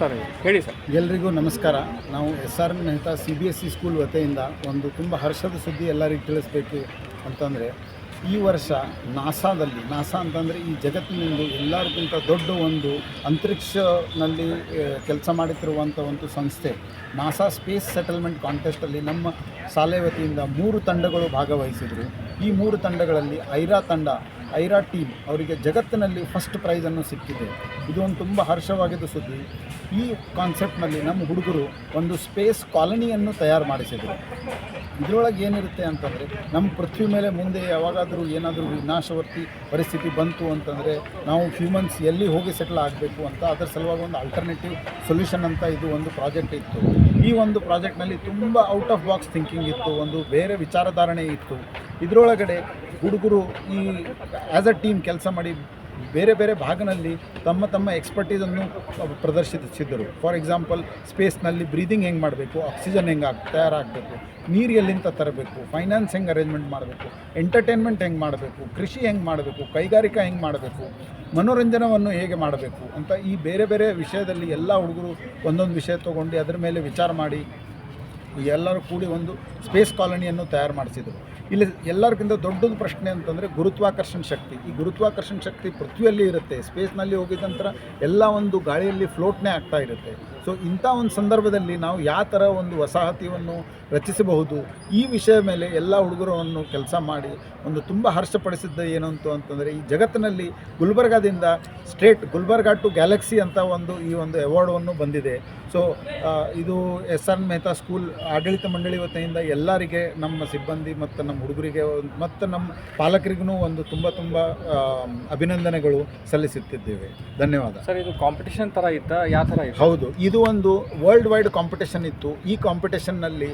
Sir, ಹೇಳಿ sir. ಎಲ್ರಿಗೂ ನಮಸ್ಕಾರ. ನಾವು S R Mehta C B S E school ವತಿಯಿಂದ ಒಂದು ತುಂಬ ಹರ್ಷದ ಸುದ್ದಿ ಎಲ್ಲರಿಗೂ ತಿಳಿಸ್ಬೇಕು ಅಂತಂದರೆ, ಈ ವರ್ಷ ನಾಸಾದಲ್ಲಿ, ನಾಸಾ ಅಂತಂದರೆ ಈ ಜಗತ್ತಿನಲ್ಲಿ ಎಲ್ಲರಿಗಿಂತ ದೊಡ್ಡ ಒಂದು ಅಂತರಿಕ್ಷನಲ್ಲಿ ಕೆಲಸ ಮಾಡುತ್ತಿರುವಂಥ ಒಂದು ಸಂಸ್ಥೆ. ನಾಸಾ ಸ್ಪೇಸ್ ಸೆಟಲ್ಮೆಂಟ್ ಕಾಂಟೆಸ್ಟಲ್ಲಿ ನಮ್ಮ ಶಾಲೆ ವತಿಯಿಂದ ಮೂರು ತಂಡಗಳು ಭಾಗವಹಿಸಿದರು. ಈ ಮೂರು ತಂಡಗಳಲ್ಲಿ ಐರಾ ತಂಡ, ಐರಾ ಟೀಮ್ ಅವರಿಗೆ ಜಗತ್ತಿನಲ್ಲಿ ಫಸ್ಟ್ ಪ್ರೈಸನ್ನು ಸಿಕ್ಕಿದೆ. ಇದು ಒಂದು ತುಂಬ ಹರ್ಷವಾಗಿದ್ದ ಸುದ್ದಿ. ಈ ಕಾನ್ಸೆಪ್ಟ್ನಲ್ಲಿ ನಮ್ಮ ಹುಡುಗರು ಒಂದು ಸ್ಪೇಸ್ ಕಾಲನಿಯನ್ನು ತಯಾರು ಮಾಡಿಸಿದರು. ಇದರೊಳಗೆ ಏನಿರುತ್ತೆ ಅಂತಂದರೆ, ನಮ್ಮ ಪೃಥ್ವಿ ಮೇಲೆ ಮುಂದೆ ಯಾವಾಗಾದರೂ ಏನಾದರೂ ವಿನಾಶವರ್ತಿ ಪರಿಸ್ಥಿತಿ ಬಂತು ಅಂತಂದರೆ, ನಾವು ಹ್ಯೂಮನ್ಸ್ ಎಲ್ಲಿ ಹೋಗಿ ಸೆಟ್ಲ್ ಆಗಬೇಕು ಅಂತ ಅದರ ಸಲುವಾಗಿ ಒಂದು ಆಲ್ಟರ್ನೇಟಿವ್ ಸೊಲ್ಯೂಷನ್ ಅಂತ ಇದು ಒಂದು ಪ್ರಾಜೆಕ್ಟ್ ಇತ್ತು. ಈ ಒಂದು ಪ್ರಾಜೆಕ್ಟ್ನಲ್ಲಿ ತುಂಬ ಔಟ್ ಆಫ್ ಬಾಕ್ಸ್ ಥಿಂಕಿಂಗ್ ಇತ್ತು, ಒಂದು ಬೇರೆ ವಿಚಾರಧಾರಣೆ ಇತ್ತು. ಇದರೊಳಗಡೆ ಹುಡುಗರು ಈ ಆ್ಯಸ್ ಅ ಟೀಮ್ ಕೆಲಸ ಮಾಡಿ ಬೇರೆ ಬೇರೆ ಭಾಗನಲ್ಲಿ ತಮ್ಮ ತಮ್ಮ ಎಕ್ಸ್ಪರ್ಟೀಸನ್ನು ಪ್ರದರ್ಶಿಸಿದ್ದರು. ಫಾರ್ ಎಕ್ಸಾಂಪಲ್ ಸ್ಪೇಸ್ನಲ್ಲಿ ಬ್ರೀದಿಂಗ್ ಹೆಂಗೆ ಮಾಡಬೇಕು ಆಕ್ಸಿಜನ್ ಹೆಂಗೆ ಆಗಿ ತಯಾರಾಗಬೇಕು, ನೀರು ಎಲ್ಲಿಂದ ತರಬೇಕು ಫೈನಾನ್ಸ್ ಹೆಂಗೆ ಅರೇಂಜ್ಮೆಂಟ್ ಮಾಡಬೇಕು ಎಂಟರ್ಟೈನ್ಮೆಂಟ್ ಹೆಂಗೆ ಮಾಡಬೇಕು, ಕೃಷಿ ಹೆಂಗೆ ಮಾಡಬೇಕು, ಕೈಗಾರಿಕಾ ಹೆಂಗೆ ಮಾಡಬೇಕು, ಮನೋರಂಜನವನ್ನು ಹೇಗೆ ಮಾಡಬೇಕು ಅಂತ ಈ ಬೇರೆ ಬೇರೆ ವಿಷಯದಲ್ಲಿ ಎಲ್ಲ ಹುಡುಗರು ಒಂದೊಂದು ವಿಷಯ ತೊಗೊಂಡು ಅದರ ಮೇಲೆ ವಿಚಾರ ಮಾಡಿ ಎಲ್ಲರೂ ಕೂಡಿ ಒಂದು ಸ್ಪೇಸ್ ಕಾಲೋನಿಯನ್ನು ತಯಾರು ಮಾಡಿಸಿದರು. ಇಲ್ಲಿ ಎಲ್ಲರಿಗಿಂತ ದೊಡ್ಡದು ಪ್ರಶ್ನೆ ಅಂತಂದರೆ ಗುರುತ್ವಾಕರ್ಷಣ ಶಕ್ತಿ. ಈ ಗುರುತ್ವಾಕರ್ಷಣ ಶಕ್ತಿ ಪೃಥ್ವಿಯಲ್ಲಿ ಇರುತ್ತೆ ಸ್ಪೇಸ್ನಲ್ಲಿ ಹೋಗಿದ ನಂತರ ಎಲ್ಲ ಒಂದು ಗಾಳಿಯಲ್ಲಿ ಫ್ಲೋಟ್ನೇ ಆಗ್ತಾ ಇರುತ್ತೆ. ಸೊ ಇಂಥ ಒಂದು ಸಂದರ್ಭದಲ್ಲಿ ನಾವು ಯಾವ ಥರ ಒಂದು ವಸಾಹತಿಯನ್ನು ರಚಿಸಬಹುದು? ಈ ವಿಷಯ ಮೇಲೆ ಎಲ್ಲ ಹುಡುಗರನ್ನು ಕೆಲಸ ಮಾಡಿ ಒಂದು ತುಂಬ ಹರ್ಷಪಡಿಸಿದ್ದ ಏನು ಅಂತ ಅಂತಂದರೆ ಈ ಜಗತ್ತಿನಲ್ಲಿ ಗುಲ್ಬರ್ಗಾದಿಂದ ಸ್ಟೇಟ್ ಗುಲ್ಬರ್ಗಾ ಟು ಗ್ಯಾಲಕ್ಸಿ ಅಂತ ಒಂದು ಈ ಒಂದು ಅವಾರ್ಡನ್ನು ಬಂದಿದೆ. ಸೊ ಇದು ಎಸ್ ಆರ್ ಮೆಹ್ತಾ ಸ್ಕೂಲ್ ಆಡಳಿತ ಮಂಡಳಿ ವತಿಯಿಂದ ಎಲ್ಲರಿಗೆ ನಮ್ಮ ಸಿಬ್ಬಂದಿ ಮತ್ತು ನಮ್ಮ ಹುಡುಗರಿಗೆ ಮತ್ತು ನಮ್ಮ ಪಾಲಕರಿಗೂ ಒಂದು ತುಂಬ ತುಂಬ ಅಭಿನಂದನೆಗಳು ಸಲ್ಲಿಸುತ್ತಿದ್ದೇವೆ. ಧನ್ಯವಾದ. ಸರ್ ಇದು ಕಾಂಪಿಟೇಷನ್ ಥರ ಇತ್ತ? ಯಾವ ಥರ ಹೌದು ಇದು ಒಂದು ವರ್ಲ್ಡ್ ವೈಡ್ ಕಾಂಪಿಟೇಷನ್ ಇತ್ತು. ಈ ಕಾಂಪಿಟೇಷನ್ನಲ್ಲಿ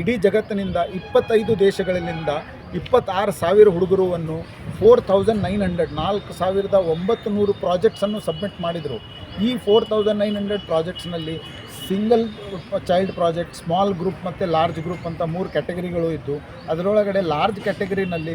ಇಡೀ ಜಗತ್ತಿನಿಂದ ಇಪ್ಪತ್ತೈದು ದೇಶಗಳಿಂದ ಇಪ್ಪತ್ತಾರು ಸಾವಿರ ಹುಡುಗರುವನ್ನು ಫೋರ್ ತೌಸಂಡ್ ನೈನ್ ಹಂಡ್ರೆಡ್ ನಾಲ್ಕು ಸಾವಿರದ ಒಂಬತ್ತು ನೂರು ಪ್ರಾಜೆಕ್ಟ್ಸನ್ನು ಸಬ್ಮಿಟ್ ಮಾಡಿದರು. ಈ four thousand nine hundred ಪ್ರಾಜೆಕ್ಟ್ಸ್ನಲ್ಲಿ single child project small group ಮತ್ತು ಲಾರ್ಜ್ ಗ್ರೂಪ್ ಅಂತ ಮೂರು ಕ್ಯಾಟಗರಿಗಳು ಇದ್ದು, ಅದರೊಳಗಡೆ ಲಾರ್ಜ್ ಕ್ಯಾಟಗರಿನಲ್ಲಿ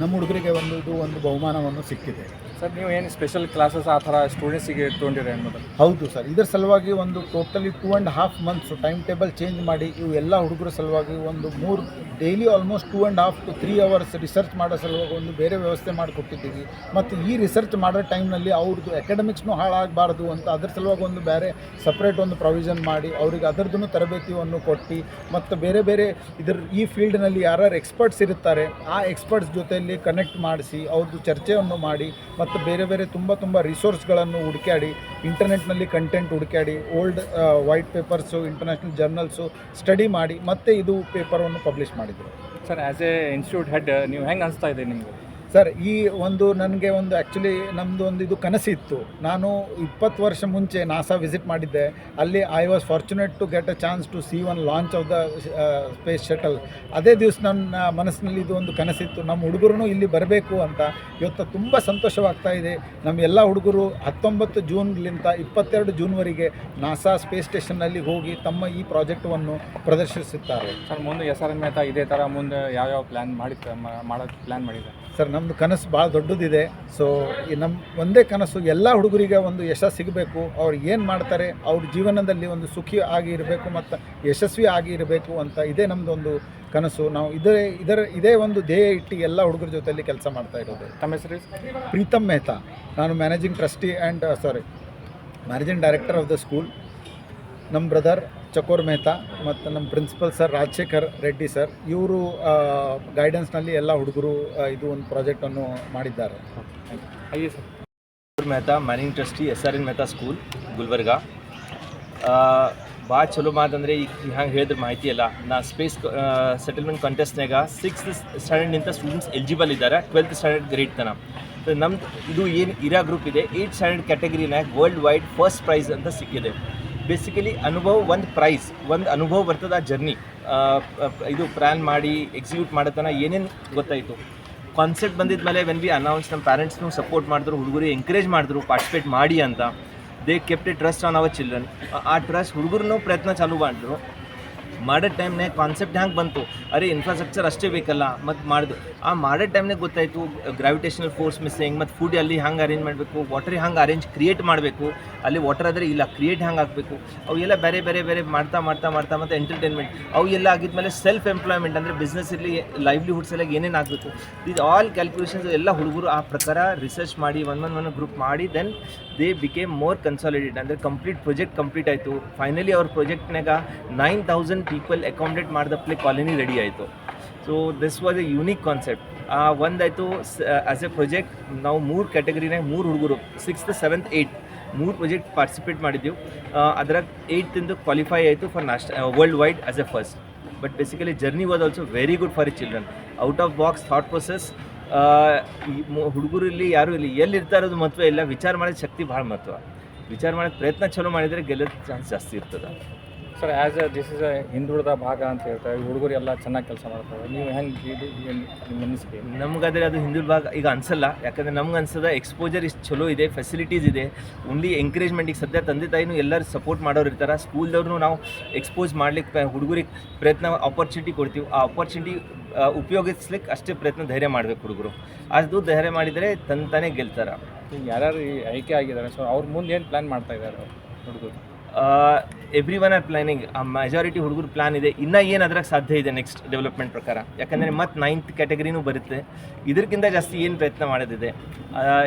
ನಮ್ಮ ಹುಡುಗರಿಗೆ ಒಂದು ಇದು ಒಂದು ಬಹುಮಾನವನ್ನು ಸಿಕ್ಕಿದೆ. ಸರ್ ನೀವು ಏನು ಸ್ಪೆಷಲ್ ಕ್ಲಾಸಸ್ ಆ ಥರ ಸ್ಟೂಡೆಂಟ್ಸಿಗೆ ತೊಗೊಂಡಿರಿ ಅನ್ನೋದು? ಹೌದು ಸರ್ ಇದರ ಸಲುವಾಗಿ ಒಂದು totally two and half months time table change ಮಾಡಿ ಇವು ಎಲ್ಲ ಹುಡುಗರ ಸಲುವಾಗಿ ಒಂದು ಮೂರು daily almost two and half to three hours research ಮಾಡೋ ಸಲುವಾಗಿ ಒಂದು ಬೇರೆ ವ್ಯವಸ್ಥೆ ಮಾಡಿಕೊಟ್ಟಿದ್ದೀವಿ. ಮತ್ತು ಈ ರಿಸರ್ಚ್ ಮಾಡೋ ಟೈಮ್ನಲ್ಲಿ ಅವ್ರದ್ದು ಅಕಾಡೆಮಿಕ್ಸ್ನೂ ಹಾಳಾಗಬಾರ್ದು ಅಂತ ಅದ್ರ ಸಲುವಾಗಿ ಒಂದು ಬೇರೆ ಸಪ್ರೇಟ್ ಒಂದು ಪ್ರೊವಿಷನ್ ಮಾಡಿ ಅವ್ರಿಗೆ ಅದರದ್ದು ತರಬೇತಿಯನ್ನು ಕೊಟ್ಟು ಮತ್ತು ಬೇರೆ ಬೇರೆ ಇದ್ರ ಈ ಫೀಲ್ಡ್ನಲ್ಲಿ ಯಾರ್ಯಾರು ಎಕ್ಸ್ಪರ್ಟ್ಸ್ ಇರುತ್ತಾರೆ ಆ ಎಕ್ಸ್ಪರ್ಟ್ಸ್ ಜೊತೆಯಲ್ಲಿ ಕನೆಕ್ಟ್ ಮಾಡಿಸಿ ಅವ್ರದ್ದು ಚರ್ಚೆಯನ್ನು ಮಾಡಿ ಮತ್ತು ಬೇರೆ ಬೇರೆ ತುಂಬ ತುಂಬ ರಿಸೋರ್ಸ್ಗಳನ್ನು ಹುಡುಕ್ಯಾಡಿ ಇಂಟರ್ನೆಟ್ನಲ್ಲಿ content ಹುಡುಕ್ಯಾಡಿ old white papers international journals study ಮಾಡಿ, ಮತ್ತೆ ಇದು ಪೇಪರನ್ನು ಪಬ್ಲಿಷ್ ಮಾಡಿದರು. Sir as a institute head ನೀವು ಹೆಂಗೆ ಅನಿಸ್ತಾ ಇದೆ ನಿಮಗೆ? ಸರ್ ಈ ಒಂದು ನನಗೆ ಒಂದು ಆ್ಯಕ್ಚುಲಿ ನಮ್ಮದು ಒಂದು ಇದು ಕನಸಿತ್ತು ನಾನು ಇಪ್ಪತ್ತು ವರ್ಷ ಮುಂಚೆ ನಾಸಾ ವಿಸಿಟ್ ಮಾಡಿದ್ದೆ. ಅಲ್ಲಿ I was fortunate to get a chance to see one launch of the space shuttle ಅದೇ ದಿವಸ ನನ್ನ ಮನಸ್ಸಿನಲ್ಲಿ ಇದು ಒಂದು ಕನಸಿತ್ತು ನಮ್ಮ ಹುಡುಗರು ಇಲ್ಲಿ ಬರಬೇಕು ಅಂತ ಇವತ್ತು ತುಂಬ ಸಂತೋಷವಾಗ್ತಾ ಇದೆ. ನಮ್ಮ ಎಲ್ಲ ಹುಡುಗರು ಹತ್ತೊಂಬತ್ತು ಜೂನ್ಲಿಂದ ಇಪ್ಪತ್ತೆರಡು ಜೂನ್ವರೆಗೆ ನಾಸಾ ಸ್ಪೇಸ್ ಸ್ಟೇಷನ್ನಲ್ಲಿ ಹೋಗಿ ತಮ್ಮ ಈ ಪ್ರಾಜೆಕ್ಟನ್ನು ಪ್ರದರ್ಶಿಸುತ್ತಾರೆ. ಸರ್ ಮುಂದೆ ಎಸ್ ಆರ್ ಮೆಹ್ತಾ ಇದೇ ಥರ ಮುಂದೆ ಯಾವ್ಯಾವ ಪ್ಲ್ಯಾನ್ ಮಾಡಿ ಮಾಡೋಕ್ಕೆ ಪ್ಲ್ಯಾನ್ ಮಾಡಿದೆ ಸರ್ ನಮ್ಮದು ಕನಸು ಭಾಳ ದೊಡ್ಡದಿದೆ. ಸೊ ಈ ನಮ್ಮ ಒಂದೇ ಕನಸು ಎಲ್ಲ ಹುಡುಗರಿಗೆ ಒಂದು ಯಶಸ್ಸು ಸಿಗಬೇಕು. ಅವ್ರು ಏನು ಮಾಡ್ತಾರೆ ಅವ್ರ ಜೀವನದಲ್ಲಿ ಒಂದು ಸುಖಿ ಆಗಿ ಇರಬೇಕು ಮತ್ತು ಯಶಸ್ವಿ ಆಗಿ ಇರಬೇಕು ಅಂತ ಇದೇ ನಮ್ಮದೊಂದು ಕನಸು. ನಾವು ಇದೇ ಇದರ ಇದೇ ಒಂದು ಧ್ಯೇಯ ಇಟ್ಟು ಎಲ್ಲ ಹುಡುಗರ ಜೊತೆಯಲ್ಲಿ ಕೆಲಸ ಮಾಡ್ತಾ ಇರೋದು. ತಮ್ಮ ಹೆಸರು ಪ್ರೀತಮ್ ಮೆಹ್ತಾ. ನಾನು managing trustee and sorry managing director of the school ನಮ್ಮ ಬ್ರದರ್ ಚಕೋರ್ ಮೆಹ್ತಾ ಮತ್ತು ನಮ್ಮ principal sir Rajashekhar Reddy sir ಇವರು ಗೈಡೆನ್ಸ್ನಲ್ಲಿ ಎಲ್ಲ ಹುಡುಗರು ಇದು ಒಂದು ಪ್ರಾಜೆಕ್ಟನ್ನು ಮಾಡಿದ್ದಾರೆ. Chakor Mehta managing trustee S R N Mehta school Gulbarga. ಭಾಳ ಚಲೋ ಮಾತಂದರೆ ಈಗ ಹಂಗೆ ಹೇಳಿದ್ರೆ ಮಾಹಿತಿ ಅಲ್ಲ. ನಾ ಸ್ಪೇಸ್ ಸೆಟಲ್ಮೆಂಟ್ ಕಾಂಟೆಸ್ಟ್ನಾಗ ಸಿಕ್ಸ್ತ್ ಸ್ಟ್ಯಾಂಡರ್ಡ್ನಿಂದ ಸ್ಟೂಡೆಂಟ್ಸ್ ಎಲಿಜಿಬಲ್ ಇದ್ದಾರೆ. ಟ್ವೆಲ್ತ್ ಸ್ಟ್ಯಾಂಡರ್ಡ್ ಗ್ರೇಡ್ ತನ. ನಮ್ದು ಇದು ಏನು ಇರಾ ಗ್ರೂಪ್ ಇದೆ. ಏಯ್ಟ್ ಸ್ಟ್ಯಾಂಡರ್ಡ್ ಕ್ಯಾಟಗರಿನಾಗ ವರ್ಲ್ಡ್ ವೈಡ್ ಫಸ್ಟ್ ಪ್ರೈಸ್ ಅಂತ ಸಿಕ್ಕಿದೆ. ಬೇಸಿಕಲಿ ಅನುಭವ, ಒಂದು ಪ್ರೈಸ್ ಒಂದು ಅನುಭವ ಬರ್ತದೆ ಆ ಜರ್ನಿ ಇದು ಪ್ಲ್ಯಾನ್ ಮಾಡಿ ಎಕ್ಸಿಕ್ಯೂಟ್ ಮಾಡತನ ಏನೇನು ಗೊತ್ತಾಯಿತು? ಕಾನ್ಸೆಪ್ಟ್ ಬಂದಿದ್ದ ಮೇಲೆ ವೆನ್ ವಿ ಅನೌನ್ಸ್ ನಮ್ಮ ಪ್ಯಾರೆಂಟ್ಸ್ನು ಸಪೋರ್ಟ್ ಮಾಡಿದ್ರು, ಹುಡುಗರು ಎಂಕರೇಜ್ ಮಾಡಿದ್ರು ಪಾರ್ಟಿಸಿಪೇಟ್ ಮಾಡಿ ಅಂತ they kept trust on our children ಆ ಟ್ರಸ್ಟ್ ಹುಡುಗರು ಪ್ರಯತ್ನ ಚಾಲೂ ಮಾಡಿದ್ರು. ಮಾಡೋ ಟೈಮ್ನಾಗ ಕಾನ್ಸೆಪ್ಟ್ ಹ್ಯಾಂಗೆ ಬಂತು? ಅರೆ ಇನ್ಫ್ರಾಸ್ಟ್ರಕ್ಚರ್ ಅಷ್ಟೇ ಬೇಕಲ್ಲ, ಮತ್ತು ಮಾಡಿದ್ರು ಆ ಮಾಡೋ ಟೈಮ್ನಾಗ ಗೊತ್ತಾಯಿತು ಗ್ರಾವಿಟೇಷನಲ್ ಫೋರ್ಸ್ ಮಿಸ್ಸಿಂಗ್ ಮತ್ತು ಫುಡ್ ಅಲ್ಲಿ ಹ್ಯಾಂಗೆ ಅರೇಂಜ್ ಮಾಡಬೇಕು ವಾಟರ್ ಹ್ಯಾಂಗೆ ಅರೇಂಜ್ ಕ್ರಿಯೇಟ್ ಮಾಡಬೇಕು ಅಲ್ಲಿ ವಾಟರ್ ಆದರೆ ಇಲ್ಲ ಕ್ರಿಯೇಟ್ ಹ್ಯಾಂಗ್ ಆಗಬೇಕು. ಅವು ಎಲ್ಲ ಬೇರೆ ಬೇರೆ ಬೇರೆ ಮಾಡ್ತಾ ಮಾಡ್ತಾ ಮಾಡ್ತಾ ಮತ್ತು ಎಂಟರ್ಟೈನ್ಮೆಂಟ್ ಅವು ಎಲ್ಲ ಆಗಿದ್ಮೇಲೆ ಸೆಲ್ಫ್ ಎಂಪ್ಲಾಯ್ಮೆಂಟ್ ಅಂದರೆ ಬಿಸ್ನೆಸ್ ಇರಲಿ ಲೈವ್ಲಿಹುಡ್ಸ್ ಎಲ್ಲ ಏನೇನು ಆಗಬೇಕು. ಇದು ಆಲ್ ಕ್ಯಾಲ್ಕುಲೇಷನ್ಸ್ ಎಲ್ಲ ಹುಡುಗರು ಆ ಪ್ರಕಾರ ರಿಸರ್ಚ್ ಮಾಡಿ ಒನ್ ಒನ್ ಒನ್ ಗ್ರೂಪ್ ಮಾಡಿ then they became more consolidate ಅಂದರೆ ಕಂಪ್ಲೀಟ್ ಪ್ರೊಜೆಕ್ಟ್ ಕಂಪ್ಲೀಟ್ ಆಯಿತು. ಫೈನಲಿ ಅವ್ರ ಪ್ರೊಜೆಕ್ಟ್ನಾಗ ನೈನ್ ತೌಸಂಡ್ ಪೀಪಲ್ ಅಕಾಮಿಡೇಟ್ ಮಾಡಿದಪ್ಲೆ ಕಾಲೋನಿ ರೆಡಿ ಆಯಿತು. So this was a unique concept ಒಂದಾಯಿತು as a project ನಾವು ಮೂರು ಕ್ಯಾಟಗರಿನಾಗ ಮೂರು ಹುಡುಗರು ಸಿಕ್ಸ್ತ್ ಸೆವೆಂತ್ ಏಯ್ಟ್ ಮೂರು ಪ್ರೊಜೆಕ್ಟ್ ಪಾರ್ಟಿಸಿಪೇಟ್ ಮಾಡಿದ್ದೆವು. ಅದ್ರಾಗ ಏಯ್ಟಿಂದು ಕ್ವಾಲಿಫೈ ಆಯಿತು for national world wide as a first but basically journey was also very good for the children out of box thought process ಹುಡುಗರು ಇಲ್ಲಿ, ಯಾರು ಇಲ್ಲಿ ಎಲ್ಲಿ ಇರ್ತಾರೋದು ಮಹತ್ವ ಇಲ್ಲ ವಿಚಾರ ಮಾಡೋದು ಶಕ್ತಿ ಭಾಳ ಮಹತ್ವ ವಿಚಾರ ಮಾಡೋಕ್ಕೆ ಪ್ರಯತ್ನ ಚಲೋ ಮಾಡಿದರೆ ಗೆಲ್ಲೋದು ಚಾನ್ಸ್ ಜಾಸ್ತಿ ಇರ್ತದೆ. Sir as a this is a ಹಿಂದುಳಿದ ಭಾಗ ಅಂತ ಹೇಳ್ತಾರೆ. ಹುಡುಗರು ಎಲ್ಲ ಚೆನ್ನಾಗಿ ಕೆಲಸ ಮಾಡ್ತಾರೆ. ನೀವು ಹೆಂಗೆ ಇದು ನಿಮ್ಮ ಅನಿಸಿಕೆ? ನಮಗಾದರೆ ಅದು ಹಿಂದುಳ ಭಾಗ ಈಗ ಅನಿಸಲ್ಲ. ಯಾಕಂದರೆ ನಮ್ಗೆ ಅನ್ಸದ ಎಕ್ಸ್ಪೋಜರ್ ಇಷ್ಟು ಚಲೋ ಇದೆ ಫೆಸಿಲಿಟೀಸ್ ಇದೆ. ಓನ್ಲಿ ಎಂಕರೇಜ್ಮೆಂಟಿಗೆ ಸದ್ಯ ತಂದೆ ತಾಯಿನೂ ಎಲ್ಲರೂ ಸಪೋರ್ಟ್ ಮಾಡೋರು ಇರ್ತಾರೆ. ಸ್ಕೂಲ್ದವ್ರು ನಾವು ಎಕ್ಸ್ಪೋಸ್ ಮಾಡ್ಲಿಕ್ಕೆ ಹುಡುಗರಿಗೆ ಪ್ರಯತ್ನ ಆಪರ್ಚುನಿಟಿ ಕೊಡ್ತೀವಿ. ಆ ಆಪರ್ಚುನಿಟಿ ಉಪಯೋಗಿಸ್ಲಿಕ್ಕೆ ಅಷ್ಟೇ ಪ್ರಯತ್ನ ಧೈರ್ಯ ಮಾಡಬೇಕು ಹುಡುಗರು. ಅದು ಧೈರ್ಯ ಮಾಡಿದರೆ ತಂತಾನೆ ಗೆಲ್ತಾರೆ. ಯಾರು ಯಾರ್ಯಾರು ಈ ಆಯ್ಕೆ ಆಗಿದ್ದಾರೆ ಸೊ ಅವ್ರ ಮುಂದೆ ಏನು ಪ್ಲ್ಯಾನ್ ಮಾಡ್ತಾ ಇದ್ದಾರೆ ಹುಡುಗರು? ಎವ್ರಿ ಒನ್ ಆರ್ ಪ್ಲಾನಿಂಗ್ ಆ ಮೆಜಾರಿಟಿ ಹುಡುಗರು ಪ್ಲಾನ್ ಇದೆ. ಇನ್ನೂ ಏನು ಅದ್ರಾಗ ಸಾಧ್ಯ ಇದೆ ನೆಕ್ಸ್ಟ್ ಡೆವಲಪ್ಮೆಂಟ್ ಪ್ರಕಾರ? ಯಾಕಂದರೆ ಮತ್ತೆ ನೈನ್ತ್ ಕ್ಯಾಟಗರಿನೂ ಬರುತ್ತೆ. ಇದಕ್ಕಿಂತ ಜಾಸ್ತಿ ಏನು ಪ್ರಯತ್ನ ಮಾಡೋದಿದೆ?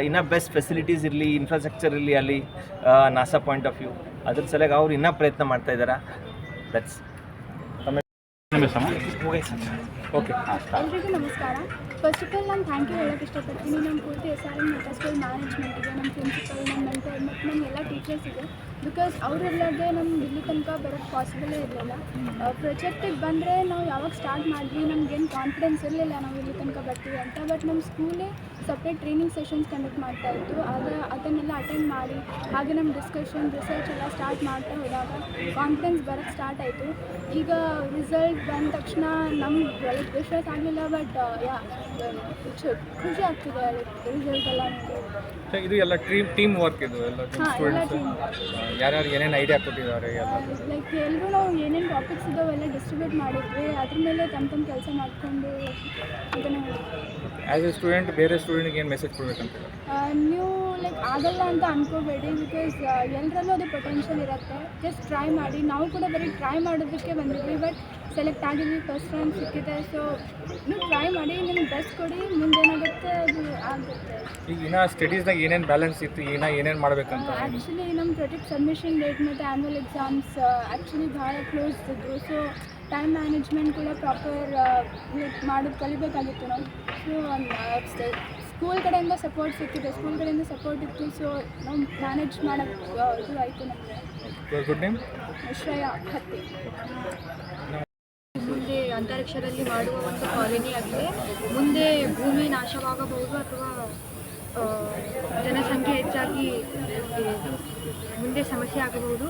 ಇನ್ನೂ ಬೆಸ್ಟ್ ಫೆಸಿಲಿಟೀಸ್ ಇರಲಿ ಇನ್ಫ್ರಾಸ್ಟ್ರಕ್ಚರ್ ಇರಲಿ ಅಲ್ಲಿ ನಾಸಾ ಪಾಯಿಂಟ್ ಆಫ್ ವ್ಯೂ ಅದ್ರ ಸಲುವಾಗಿ ಅವ್ರು ಇನ್ನೂ ಪ್ರಯತ್ನ ಮಾಡ್ತಾ ಇದ್ದಾರೆ ದಟ್ಸ್ ಓಕೆ. ಎಲ್ರಿಗೂ ನಮಸ್ಕಾರ. ಫಸ್ಟ್ ಆಫ್ ಆಲ್ ನಾನು ಥ್ಯಾಂಕ್ ಯು ಹೇಳೋಕ್ಕೆ ಇಷ್ಟಪಡ್ತೀನಿ. ನಮ್ಮ ಪೂರ್ತಿ ಎಸ್ ಆರ್ ಎಂ ಸ್ಕೂಲ್ ಮ್ಯಾನೇಜ್ಮೆಂಟಿಗೆ ನಮ್ಮ ಪ್ರಿನ್ಸಿಪಲ್ ನಮ್ಮ ಮೆಂಟರ್ ಮತ್ತು ನಮ್ಮ ಎಲ್ಲ ಟೀಚರ್ಸಿಗೆ ಬಿಕಾಸ್ ಅವರಿಲ್ಲದೆ ನಮ್ಗೆ ಇಲ್ಲಿ ತನಕ ಬರೋಕ್ಕೆ ಪಾಸಿಬಲೇ ಇರಲಿಲ್ಲ. ಪ್ರೊಜೆಕ್ಟಿಗೆ ಬಂದರೆ ನಾವು ಯಾವಾಗ ಸ್ಟಾರ್ಟ್ ಮಾಡಿದ್ವಿ ನಮಗೇನು ಕಾನ್ಫಿಡೆನ್ಸ್ ಇರಲಿಲ್ಲ ನಾವು ಇಲ್ಲಿ ತನಕ ಬರ್ತೀವಿ ಅಂತ. ಬಟ್ ನಮ್ಮ ಸ್ಕೂಲೇ ಸಪ್ರೇಟ್ ಟ್ರೈನಿಂಗ್ ಸೆಷನ್ಸ್ ಕಂಡಕ್ಟ್ ಮಾಡ್ತಾ ಇತ್ತು. ಆಗ ಅದನ್ನೆಲ್ಲ ಅಟೆಂಡ್ ಮಾಡಿ ಹಾಗೆ ನಮ್ಮ ಡಿಸ್ಕಷನ್ ರಿಸರ್ಚ್ ಎಲ್ಲ ಸ್ಟಾರ್ಟ್ ಮಾಡ್ತಾ ಹೋದಾಗ ಕಾನ್ಫಿಡೆನ್ಸ್ ಬರೋಕ್ಕೆ ಸ್ಟಾರ್ಟ್ ಆಯಿತು. ಈಗ ರಿಸಲ್ಟ್ ಬಂದ ತಕ್ಷಣ ನಮ್ಗೆ ಒಳಗೆ ವಿಶ್ವಾಸ ಆಗಲಿಲ್ಲ ಬಟ್ ಯಾ ಖುಷಿ ಆಗ್ತಿದೆ ರಿಸಲ್ಟ್ ಎಲ್ಲ ಇದು ಎಲ್ಲ ಟೀಮ್ ಟೀಮ್ ವರ್ಕ್ ಇದು ಎಲ್ಲ ಹಾಂ ಎಲ್ಲ ಟೀಮ್ ಟೀಮ್ ಯಾರ್ಯಾರು ಏನೇನು ಐಡಿಯಾ ಕೊಟ್ಟಿದ್ದಾರೆ ಲೈಕ್ ಎಲ್ಲರೂ ನಾವು ಏನೇನು ಟಾಪಿಕ್ಸ್ ಇದ್ದಾವೆಲ್ಲ ಡಿಸ್ಟ್ರಿಬ್ಯೂಟ್ ಮಾಡಿದ್ವಿ ಅದ್ರ ಮೇಲೆ ತಮ್ಮ ತಮ್ಮ ಕೆಲಸ ಮಾಡಿಕೊಂಡು ಅದನ್ನು ಆ್ಯಸ್ ಎ ಸ್ಟೂಡೆಂಟ್ ಬೇರೆ ಸ್ಟೂಡೆಂಟ್ಗೆ ಏನು ಮೆಸೇಜ್ ಕೊಡ್ಬೇಕಂತ? ನೀವು ಲೈಕ್ ಆಗಲ್ಲ ಅಂತ ಅನ್ಕೋಬೇಡಿ ಬಿಕಾಸ್ ಎಲ್ಲರಲ್ಲೂ ಅದು ಪೊಟೆನ್ಷಿಯಲ್ ಇರುತ್ತೆ. ಜಸ್ಟ್ ಟ್ರೈ ಮಾಡಿ. ನಾವು ಕೂಡ ಬರೀ ಟ್ರೈ ಮಾಡೋದಕ್ಕೆ ಬಂದಿದ್ವಿ ಬಟ್ ಸೆಲೆಕ್ಟ್ ಆಗಿದ್ವಿ ಫಸ್ಟ್ ರ್ಯಾಂಕ್ ಸಿಕ್ಕಿದೆ. ಸೊ ನೀವು ಟ್ರೈ ಮಾಡಿ ನಿಮ್ಗೆ ಬೆಸ್ಟ್ ಕೊಡಿ ಮುಂದೇನಾಗುತ್ತೆ ಅದು ಆಗುತ್ತೆ. ಈಗ ಇನ್ನು ಸ್ಟಡೀಸ್ನಾಗ ಏನೇನು ಬ್ಯಾಲೆನ್ಸ್ ಇತ್ತು ಏನ ಏನೇನು ಮಾಡ್ಬೇಕಂತ? ಆ್ಯಕ್ಚುಲಿ ನಮ್ಮ ಪ್ರಾಜೆಕ್ಟ್ ಸಬ್ಮಿಷನ್ ಡೇಟ್ ಮತ್ತು ಆ್ಯನ್ಯಲ್ ಎಕ್ಸಾಮ್ಸ್ ಆ್ಯಕ್ಚುಲಿ ಭಾಳ ಕ್ಲೋಸ್ ಇದ್ದರು ಸೊ ಟೈಮ್ ಮ್ಯಾನೇಜ್ಮೆಂಟ್ ಕೂಡ ಪ್ರಾಪರ್ ಮಾಡೋದು ಕಲಿಬೇಕಾಗಿತ್ತು ನಾವು. ಸೊ ಸ್ಕೂಲ್ ಕಡೆಯಿಂದ ಸಪೋರ್ಟ್ ಸಿಕ್ಕಿದೆ. ಸ್ಕೂಲ್ ಕಡೆಯಿಂದ ಸಪೋರ್ಟ್ ಇತ್ತು. ಸೊ ನಾವು ಮ್ಯಾನೇಜ್ ಮಾಡೋಕ್ಕೆ ಇದು ಆಯಿತು ನಮಗೆ. ಗುಡ್ ನೇಮ್ ಶ್ರೇಯ ಹತ್ತಿ. ಅಂತರಿಕ್ಷದಲ್ಲಿ ಮಾಡುವ ಒಂದು ಕಾಲೋನಿ ಆಗಿದೆ. ಮುಂದೆ ಭೂಮಿ ನಾಶವಾಗಬಹುದು ಅಥವಾ ಜನಸಂಖ್ಯೆ ಹೆಚ್ಚಾಗಿ ಮುಂದೆ ಸಮಸ್ಯೆ ಆಗಬಹುದು.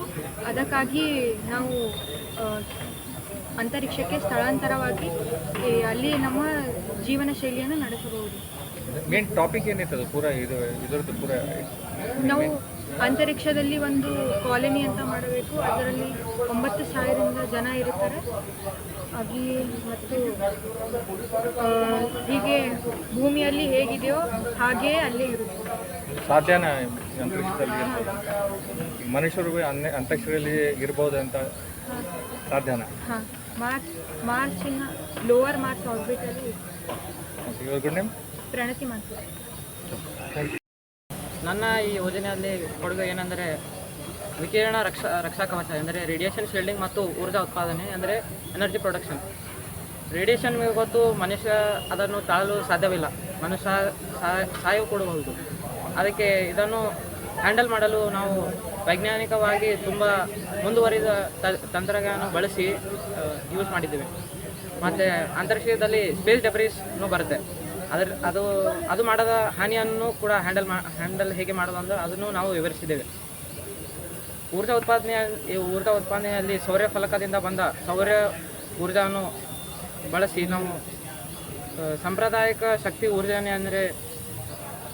ಅದಕ್ಕಾಗಿ ನಾವು ಅಂತರಿಕ್ಷಕ್ಕೆ ಸ್ಥಳಾಂತರವಾಗಿ ಅಲ್ಲಿ ನಮ್ಮ ಜೀವನ ಶೈಲಿಯನ್ನು ನಡೆಸಬಹುದು. ಮೇನ್ ಟಾಪಿಕ್ ಏನಿತ್ತು ಪೂರ ಇದು ಇದರದ್ದು ಪೂರ ನಾವು ಅಂತರಿಕ್ಷದಲ್ಲಿ ಒಂದು ಕಾಲನಿ ಅಂತ ಮಾಡಬೇಕು. ಅದರಲ್ಲಿ ಒಂಬತ್ತು ಸಾವಿರದಿಂದ ಜನ ಇರುತ್ತಾರೆ. ಅಲ್ಲಿ ಮತ್ತು ಹೀಗೆ ಭೂಮಿಯಲ್ಲಿ ಹೇಗಿದೆಯೋ ಹಾಗೆಯೇ ಅಲ್ಲೇ ಇರುತ್ತೆ. ಸಾಧ್ಯನಾ ಅಂತರಿಕ್ಷದಲ್ಲಿ? ಮನುಷ್ಯರು ಅಂತರಿಕ್ಷದಲ್ಲಿ ಇರ್ಬೋದು ಅಂತ ಸಾಧ್ಯನಾ? ಹಾಂ ಮಾರ್ಚ್ ಮಾರ್ಚಿನ ಲೋವರ್ ಮಾರ್ಚ್ ಆರ್ಬಿಟಲ್ಲಿ ಪ್ರಣತಿ ಮಾಡ್ತಾರೆ ನನ್ನ ಈ ಯೋಜನೆಯಲ್ಲಿ ಕೊಡುಗೆ ಏನೆಂದರೆ ವಿಕಿರಣ ರಕ್ಷಾ ರಕ್ಷಾ ಕವಚ ಎಂದರೆ ರೇಡಿಯೇಷನ್ ಶೀಲ್ಡಿಂಗ್ ಮತ್ತು ಊರ್ಜಾ ಉತ್ಪಾದನೆ, ಅಂದರೆ ಎನರ್ಜಿ ಪ್ರೊಡಕ್ಷನ್ ರೇಡಿಯೇಷನ್ ಗೊತ್ತು ಮನುಷ್ಯ ಅದನ್ನು ತಾಳಲು ಸಾಧ್ಯವಿಲ್ಲ. ಮನುಷ್ಯ ಸಾ- ಸಾಯು ಕೊಡಬಹುದು ಅದಕ್ಕೆ ಇದನ್ನು ಹ್ಯಾಂಡಲ್ ಮಾಡಲು ನಾವು ವೈಜ್ಞಾನಿಕವಾಗಿ ತುಂಬ ಮುಂದುವರಿದ ತಂತ್ರಜ್ಞಾನ ಬಳಸಿ ಯೂಸ್ ಮಾಡಿದ್ದೇವೆ. ಮತ್ತು ಅಂತರಿಕ್ಷದಲ್ಲಿ ಸ್ಪೇಸ್ ಡೆಬ್ರೀಸ್ನು ಬರುತ್ತೆ. ಅದರ ಅದು ಅದು ಮಾಡದ ಹಾನಿಯನ್ನು ಕೂಡ ಹ್ಯಾಂಡಲ್ ಮಾ ಹ್ಯಾಂಡಲ್ ಹೇಗೆ ಮಾಡೋದು ಅಂದ್ರೆ ಅದನ್ನು ನಾವು ವಿವರಿಸಿದ್ದೇವೆ. ಊರ್ಜಾ ಉತ್ಪಾದನೆ ಈ ಊರ್ಜಾ ಉತ್ಪಾದನೆಯಲ್ಲಿ ಸೌರ್ಯ ಫಲಕದಿಂದ ಬಂದ ಸೌರ್ಯ ಊರ್ಜಾವನ್ನು ಬಳಸಿ ನಾವು ಸಾಂಪ್ರದಾಯಿಕ ಶಕ್ತಿ ಊರ್ಜಾನೆ ಅಂದರೆ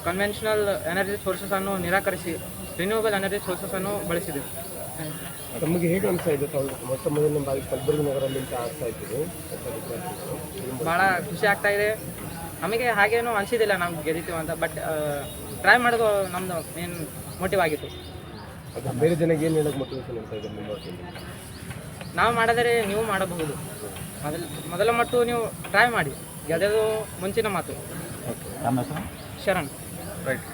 ಕನ್ವೆನ್ಷನಲ್ ಎನರ್ಜಿ ಸೋರ್ಸಸನ್ನು ನಿರಾಕರಿಸಿ ರಿನ್ಯೂವಬಲ್ ಎನರ್ಜಿ ಸೋರ್ಸಸನ್ನು ಬಳಸಿದೆ ನಮಗೆ ಹೇಗೆ ಅನಿಸ್ತಾ ಇದೆ ಮೊತ್ತ ಮೊಟ್ಟ ಮೊದಲನೇ ಬಾರಿ ಕಲಬುರಗಿ ಆಗ್ತಾ ಇದ್ದೀವಿ ಭಾಳ ಖುಷಿ ಆಗ್ತಾ ಇದೆ. ನಮಗೆ ಹಾಗೇನು ಅನಿಸಿದಿಲ್ಲ ನಾವು ಗೆದ್ದಿತೀವಿ ಅಂತ ಬಟ್ ಟ್ರೈ ಮಾಡೋದು ನಮ್ಮದು ಮೇನ್ ಮೋಟಿವ್ ಆಗಿತ್ತು. ಬೇರೆ ಜನಕ್ಕೆ ಏನು ಹೇಳಕ್ಕೆ ಮೋಟಿವೇಶನ್ ಇದೆ ನಾವು ಮಾಡಿದರೆ ನೀವು ಮಾಡಬಹುದು. ಮೊದಲ ಮೊದಲ ಮಟ್ಟು ನೀವು ಟ್ರೈ ಮಾಡಿ. ಗೆದ್ದದು ಮುಂಚಿನ ಮಾತು. ಶರಣ್. ರೈಟ್.